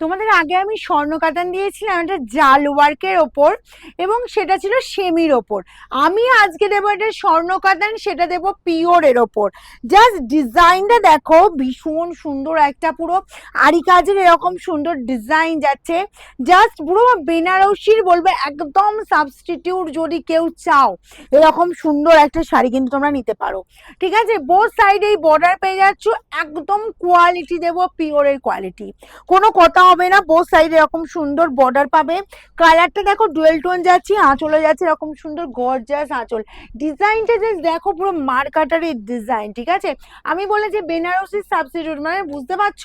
তোমাদের আগে আমি স্বর্ণ কাতান দিয়েছিলাম একটা জাল ওয়ার্কের ওপর, এবং সেটা ছিল সেমির ওপর। আমি আজকে দেবো একটা স্বর্ণ কাতান সেটা দেবো পিওরের ওপর। জাস্ট ডিজাইনটা দেখো, ভীষণ সুন্দর একটা পুরো আরি কাজের এরকম সুন্দর ডিজাইন যাচ্ছে। জাস্ট পুরো বেনারসির বলবে, একদম সাবস্টিটিউট যদি কেউ চাও, এরকম সুন্দর একটা শাড়ি কিন্তু তোমরা নিতে পারো। ঠিক আছে? বোথ সাইডে এই বর্ডার পেয়ে যাচ্ছ, একদম কোয়ালিটি দেবো পিওরের কোয়ালিটি কোনো কথা হবে না বোথ সাইডে এরকম সুন্দর বর্ডার পাবে। কালারটা দেখো ডুয়েল টোন যাচ্ছে, আঁচলে যাচ্ছে, এরকম সুন্দর গর্জাস আঁচল। ডিজাইনটা জাস্ট দেখো পুরো মার্কাটারের ডিজাইন ঠিক আছে? আমি বলে যে বেনারসির সাবস্টিটিউট মানে বুঝতে পারছ?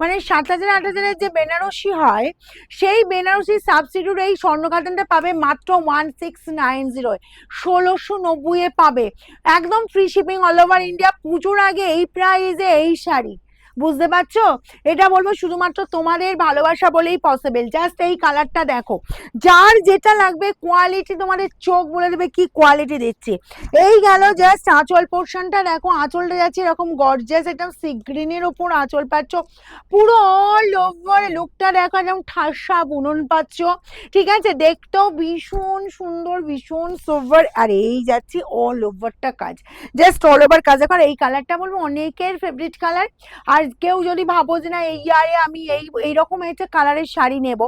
মানে সাত হাজার, আট হাজারের যে বেনারসি হয়, সেই বেনারসির সাবস্টিটিউট এই স্বর্ণ কাটানটা পাবে মাত্র ওয়ান সিক্স নাইন জিরো ষোলোশো নব্বইয়ে পাবে। একদম free shipping all over India পুজোর আগে এই প্রাইজে এই শাড়ি। বুঝতে পারছ? এটা বলব শুধুমাত্র তোমাদের ভালোবাসা বলেই পসিবল জাস্ট এই কালারটা দেখো। যার যেটা লাগবে কোয়ালিটি তোমাদের চোখ বলে দেবে কি কোয়ালিটি দিচ্ছে। এই গেল জাস্ট আঁচল পোর্শনটা দেখো। আঁচলটা যাচ্ছে এরকম গর্জাস একদম সি গ্রিনের ওপর আঁচল পাচ্ছ। পুরো অল ওভার লুকটা দেখো, একদম ঠাসা বুনন পাচ্ছ। ঠিক আছে? দেখতেও ভীষণ সুন্দর, ভীষণ সোভার আর এই যাচ্ছি অল ওভারটা কাজ। জাস্ট অল ওভার কাজ। এখন এই কালারটা বলব অনেকের ফেভারিট কালার আর কেউ যদি ভাবো যে না, এই ইয়ারে আমি এই, এইরকম একটা কালারের শাড়ি নেব,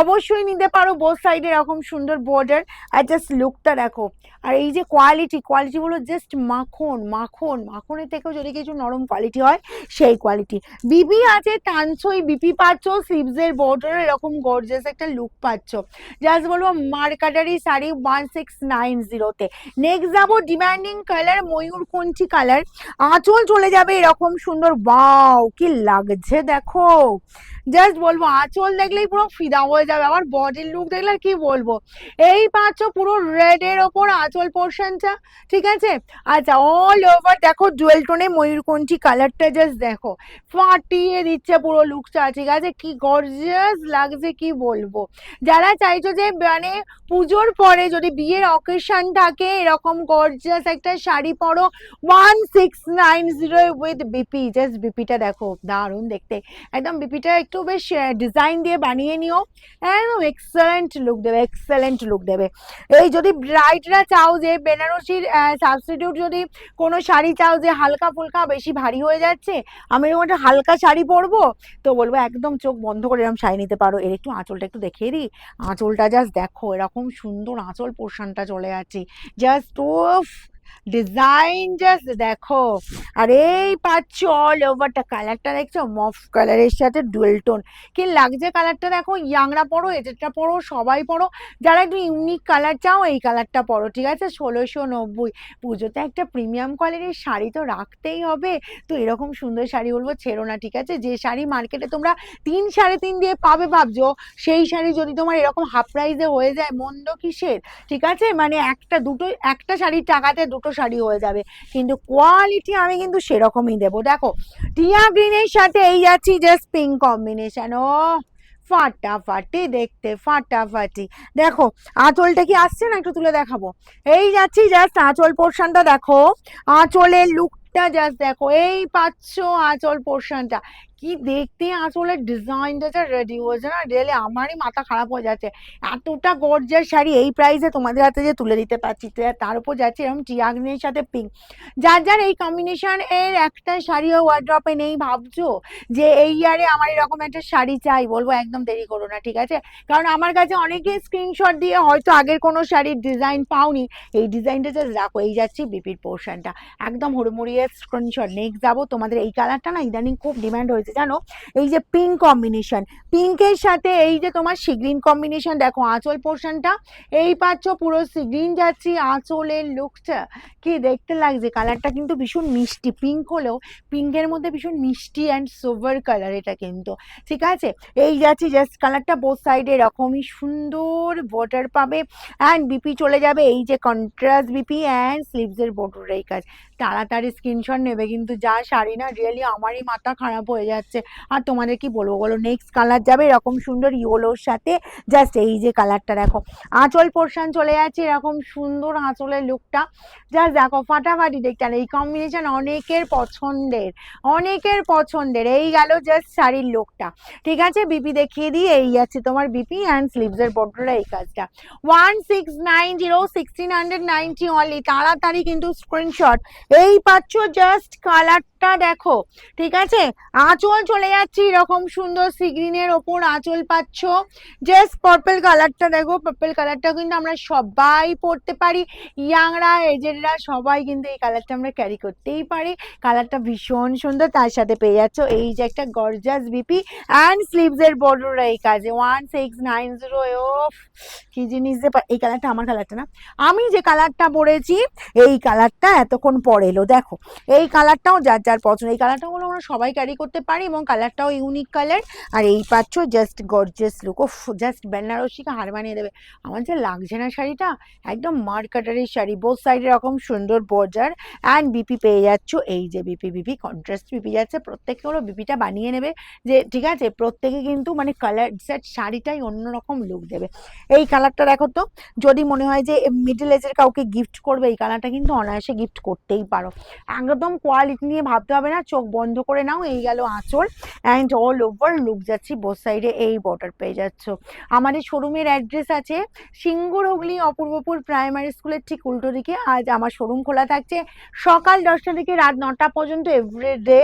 অবশ্যই নিতে পারো বোথ সাইডে এরকম সুন্দর বর্ডার আর জাস্ট লুকটা দেখো। আর এই যে কোয়ালিটি কোয়ালিটিগুলো জাস্ট মাখন মাখন, মাখনের থেকেও যদি কিছু নরম কোয়ালিটি হয়, সেই কোয়ালিটি বিপি আছে টানসই বিপি পাচ্ছ স্লিভসের বর্ডার এরকম গর্জাস একটা লুক পাচ্ছ। জাস্ট বলব মার্কাটারি শাড়ি ওয়ান সিক্স নাইন জিরোতে নেক্সট যাব ডিমান্ডিং কালার ময়ূর ময়ূরকণ্ঠী কালার আঁচল চলে যাবে এরকম সুন্দর বাও কি লাগছে দেখো। জাস্ট বলব, আঁচল দেখলেই পুরো ফিদা হয়ে যাবে, আমার বডির লুক দেখলে কি বলব। এই পাচ্ছ পুরো রেড এর ওপর আঁচল পোর্শনটা ঠিক আছে? আচ্ছা অল ওভার দেখো ডুয়েল টোনে ময়ূরকণ্ঠী কালারটা জাস্ট দেখো। ফাটিয়ে দিচ্ছে পুরো লুকটা ঠিক আছে? কি গর্জিয়াস লাগছে, কি বলব? যারা চাইছো যে মানে পুজোর পরে যদি বিয়ের অকেশন থাকে, এরকম গর্জিয়াস একটা শাড়ি পরো one six nine zero with BP just বিপিটা দেখো। দারুণ দেখতে। একদম বিপিটা একটু বেশ ডিজাইন দিয়ে বানিয়ে নিও। একদম এক্সেলেন্ট লুক দেবে এক্সেলেন্ট লুক দেবে। এই যদি ব্রাইডরা চাও যে বেনারসির সাবস্টিটিউট যদি কোনো শাড়ি চাও যে হালকা ফুলকা বেশি ভারী হয়ে যাচ্ছে, আমি এরকম একটা হালকা শাড়ি পরবো, তো বলব একদম চোখ বন্ধ করে এরকম শাড়ি নিতে পারো। এর একটু আঁচলটা একটু দেখিয়ে দিই। আঁচলটা জাস্ট দেখো, এরকম সুন্দর আঁচল পোর্শনটা চলে যাচ্ছে। জাস্ট ওফ ডিজাইন জাস্ট দেখো। আর এই পাচ্ছ অল ওভারটা কালারটা দেখছ? মফ কালারের সাথে ডুয়েল টোন কি লাগছে কালারটা দেখো? ইয়াংরা পরো এজেটটা পরো, সবাই পরো। যারা একটু ইউনিক কালার চাও, এই কালারটা পরো, ঠিক আছে? ষোলোশো নব্বই। পুজোতে একটা প্রিমিয়াম কোয়ালিটির শাড়ি তো রাখতেই হবে। তো এরকম সুন্দর শাড়ি বলব, ছেড়ো না, ঠিক আছে? যে শাড়ি মার্কেটে তোমরা তিন সাড়ে তিন দিয়ে পাবে ভাবছ, সেই শাড়ি যদি তোমার এরকম হাফ প্রাইসে হয়ে যায়, মন্দ কিসের? ঠিক আছে? মানে একটা দুটো, একটা শাড়ির টাকাতে দুটো শাড়ি হয়ে যাবে। কিন্তু কোয়ালিটি আমি কিন্তু সেরকমই দেবো। দেখো, টিয়া গ্রিনের সাথে এই যাচ্ছি জাস্ট পিঙ্ক কম্বিনেশন ও, ফাটাফাটি দেখতে, ফাটাফাটি। দেখো, আঁচলটা কি আসছে না একটু তুলে দেখাবো? এই যাচ্ছি জাস্ট আঁচল পোর্শনটা দেখো। আঁচলের লুকটা জাস্ট দেখো। এই পাচ্ছ আঁচল পোর্শনটা কি দেখতে আঁচলের ডিজাইনটা যা রেডি হয়েছে না রিয়েলি আমারই মাথা খারাপ হয়ে যাচ্ছে। এতটা গর্জার শাড়ি এই প্রাইসে তোমাদের হাতে যে তুলে দিতে পারছি তার উপর যাচ্ছে এরকম টিয়াগ্নের সাথে পিঙ্ক যার যার এই কম্বিনেশন এর একটা শাড়িও ওয়ার্ড্রপে নেই, ভাবছ? যে এই ইয়ারে আমার এরকম একটা শাড়ি চাই, বলব একদম দেরি করো না, ঠিক আছে? কারণ আমার কাছে অনেকে স্ক্রিনশট দিয়ে হয়তো আগের কোনো শাড়ির ডিজাইন পাওনি। এই ডিজাইনটা জাস্ট রাখো এই যাচ্ছি বিপির পোর্শনটা একদম হুড়মুড়িয়ে স্ক্রিনশট নেক্সট যাব তোমাদের এই কালারটা না ইদানিং খুব ডিমান্ড হয়েছে। জানো? এই যে পিঙ্ক কম্বিনেশন পিঙ্কের সাথে এই যে তোমার সিগ্রিন কম্বিনেশন দেখো আঁচল পোর্শনটা এই পাচ্ছ পুরো সিগ্রিন যাচ্ছি আঁচলের লুকটা কি দেখতে লাগছে? কালারটা কিন্তু ভীষণ মিষ্টি পিঙ্ক হলেও পিঙ্কের মধ্যে ভীষণ মিষ্টি অ্যান্ড সোভার কালার এটা কিন্তু। ঠিক আছে? এই যাচ্ছি জাস্ট কালারটা বোথ সাইডে এরকমই সুন্দর বর্ডার পাবে অ্যান্ড বিপি চলে যাবে, এই যে কন্ট্রাস্ট বিপি অ্যান্ড স্লিভসের বর্ডার এই কাজ। তাড়াতাড়ি স্ক্রিনশট নেবে কিন্তু যা শাড়ি না রিয়েলি আমারই মাথা খারাপ হয়ে যাচ্ছে। যাচ্ছে। আর তোমাদের কি বলব বলো? নেক্সট কালার যাবে এরকম সুন্দর ইয়োলোর সাথে। জাস্ট এই যে কালারটা দেখো। আঁচল পোর্শন চলে যাচ্ছে এরকম সুন্দর আঁচলের লুকটা জাস্ট দেখো, ফাটাফাটি দেখতে এই কম্বিনেশন অনেকের পছন্দের অনেকের পছন্দের। এই গেল জাস্ট শাড়ির লুকটা ঠিক আছে? বিপি দেখিয়ে দিই এই যাচ্ছে তোমার বিপি অ্যান্ড স্লিভসের বর্ডারে এই কাজটা। One six nine zero sixteen hundred ninety only তাড়াতাড়ি কিন্তু স্ক্রিনশট এই পাচ্ছ জাস্ট কালারটা দেখো, ঠিক আছে? আঁচল চলে যাচ্ছে এরকম সুন্দর সিগ্রিনের ওপর, আঁচল পাচ্ছ। জাস্ট পার্পল কালারটা দেখো পার্পল কালারটা কিন্তু আমরা সবাই পরতে পারি। ইয়াংরা এজেডরা সবাই কিন্তু এই কালারটা আমরা ক্যারি করতেই পারি। কালারটা ভীষণ সুন্দর, তার সাথে পেয়ে যাচ্ছ এই যে একটা গর্জাস বিপি অ্যান্ড স্লিভসের বর্ডার এই কাজে। ওয়ান সিক্স নাইন জিরো ওফ, কি জিনিস যে এই কালারটা আমার কালারটা না। আমি যে কালারটা পরেছি এই কালারটা এতক্ষণ পরে এলো। দেখো, এই কালারটাও যার যার পছন্দ, এই কালারটা হলো আমরা সবাই ক্যারি করতে পারি এবং কালারটাও ইউনিক কালার আর এই পাচ্ছ জাস্ট গর্জিয়াস লুক ও জাস্ট বেনারসিকে হার বানিয়ে দেবে। আমার যে লাগছে না শাড়িটা, একদম মার্কাটারের শাড়ি বোথ সাইডে এরকম সুন্দর বর্ডার। অ্যান্ড বিপি পেয়ে যাচ্ছ, এই যে বিপি বিপি কন্ট্রাস্ট বিপি যাচ্ছে প্রত্যেকে হলো বিপিটা বানিয়ে নেবে। যে, ঠিক আছে, প্রত্যেকে কিন্তু মানে কালার সেট শাড়িটাই অন্যরকম লুক দেবে। এই কালারটা দেখো তো, যদি মনে হয় যে মিডল এজের কাউকে গিফট করবে, এই কালারটা কিন্তু অনায়াসে গিফট করতেই পারো। একদম কোয়ালিটি নিয়ে ভাবতে হবে না, চোখ বন্ধ করে নাও, এই গেল আঁচল অ্যান্ড অল ওভার লুক যাচ্ছি বোথ সাইডে এই বর্ডার পেয়ে যাচ্ছ। আমাদের শোরুমের অ্যাড্রেস আছে সিঙ্গুর হুগলি অপূর্বপুর প্রাইমারি স্কুলের ঠিক উল্টো দিকে। আজ আমার শোরুম খোলা থাকছে সকাল দশটা থেকে রাত নটা পর্যন্ত এভরিডে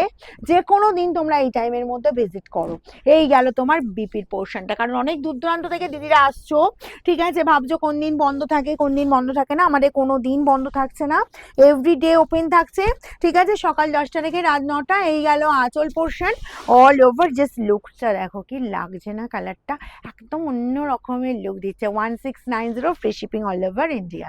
যে কোনো দিন তোমরা এই টাইমের মধ্যে ভিজিট করো। এই গেল তোমার বিপির পোর্শনটা কারণ অনেক দূর দূরান্ত থেকে দিদিরা আসছো। ঠিক আছে, ভাবছ কোন দিন বন্ধ থাকে, কোন দিন বন্ধ থাকে না। আমাদের কোনো দিন বন্ধ থাকছে না। এভরিডে ওপেন থাকছে। ঠিক আছে, সকাল দশটা থেকে রাত নটা, এই গেল আঁচল পোর্শন অল ওভার জাস্ট লুকটা দেখো কি লাগছে না কালারটা একদম অন্য রকমের লুক দিচ্ছে। One six nine zero free shipping all over India